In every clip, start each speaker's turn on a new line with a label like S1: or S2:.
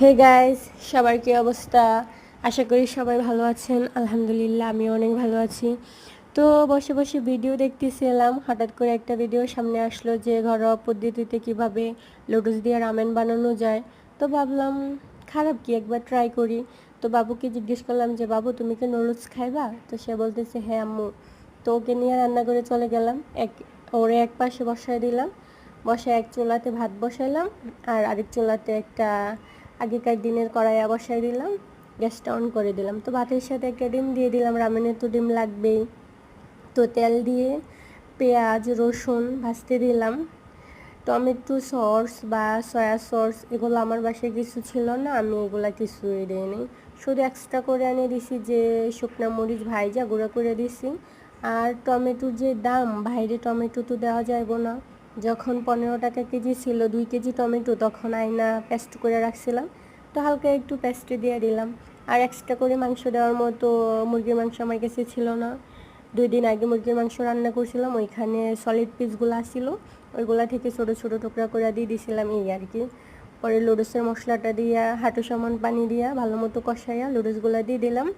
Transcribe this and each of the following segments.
S1: Hey guys সবার কি অবস্থা? আশা করি সবাই ভালো আছেন। আলহামদুলিল্লাহ আমি অনেক ভালো আছি। তো বসে বসে ভিডিও দেখতেছিলাম। হঠাৎ করে একটা ভিডিও সামনে আসলো যে ঘরোয়া পদ্ধতিতে কীভাবে লুডুস দিয়ে রামেন বানানো যায়। তো ভাবলাম, খারাপ কি? একবার ট্রাই করি। তো বাবুকে জিজ্ঞেস করলাম যে, বাবু, তুমি কি নুডলস খাইবা? তো সে বলতেছে হ্যাঁ আম্মু। তো ওকে নিয়ে রান্না করে চলে গেলাম। এক, ওরে এক পাশে বসায় দিলাম। বসায় এক চুলাতে ভাত বসাইলাম। আর আরেক চুলাতে একটা আগেকার দিনের কড়াইয়া বসাই দিলাম, গ্যাসটা অন করে দিলাম। তো ভাতের সাথে একটা ডিম দিয়ে দিলাম, রামেনের তো ডিম লাগবেই। তো তেল দিয়ে পেঁয়াজ, রসুন ভাজতে দিলাম। টমেটো সস বা সয়া সস এগুলো আমার বাসায় কিছু ছিল না, আমি এগুলা কিছুই দিইনি। শুধু এক্সট্রা করে আনিয়ে দিছি যে শুকনা মরিচ ভাইজা গুঁড়ো করে দিছি। আর টমেটোর যে দাম, বাইরে টমেটো তো দেওয়া যাইব না। যখন পনেরো টাকা কেজি ছিল, দুই কেজি টমেটো, তখন আয়না পেস্ট করে রাখছিলাম। তো হালকা একটু পেস্ট দিয়ে দিলাম। আর এক্সট্রা করে মাংস দেওয়ার মতো মুরগির মাংস আমার কাছে ছিল না। দুই দিন আগে মুরগির মাংস রান্না করছিলাম, ওইখানে সলিড পিসগুলো আসছিল ওইগুলা থেকে ছোটো ছোটো টুকরা করে দিয়ে দিয়েছিলাম এই আর কি। পরে লুডুসের মশলাটা দিয়া, হাঁটু সমান পানি দিয়া, ভালো মতো কষাইয়া লুডুসগুলা দিয়ে দিলাম।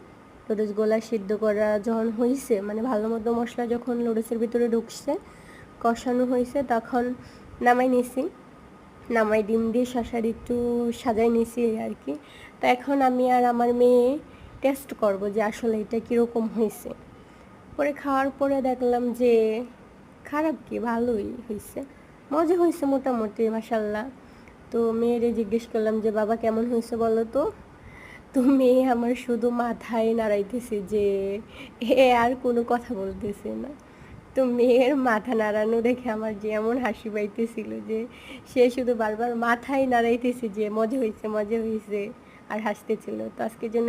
S1: লুডুসগুলা সিদ্ধ করা যখন হয়েছে মানে ভালো মতো মশলা যখন লুডুসের ভিতরে ঢুকছে কষানো হয়েছে, তখন নামাই নিছি। নামাই ডিম দিয়ে শশার একটু সাজাই নিছি আর কি। তো এখন আমি আর আমার মেয়ে টেস্ট করব যে আসলে এটা কীরকম হয়েছে। পরে খাওয়ার পরে দেখলাম যে খারাপ কি, ভালোই হয়েছে। মজা হয়েছে মোটামুটি মাসাল্লাহ তো মেয়েরে জিজ্ঞেস করলাম যে, বাবা, কেমন হয়েছে বলো তো? তো মেয়ে আমার শুধু মাথায় নাড়াইতেছে যে, এ আর কোনো কথা বলতেছে না। তো মেয়ের মাথা নাড়ানো দেখে আমার যে এমন হাসি পাইতেছিল যে সে শুধু বারবার মাথায় নাড়াইতেছে যে মজা হয়েছে মজা হয়েছে আর হাসতেছিল। তো আজকের জন্য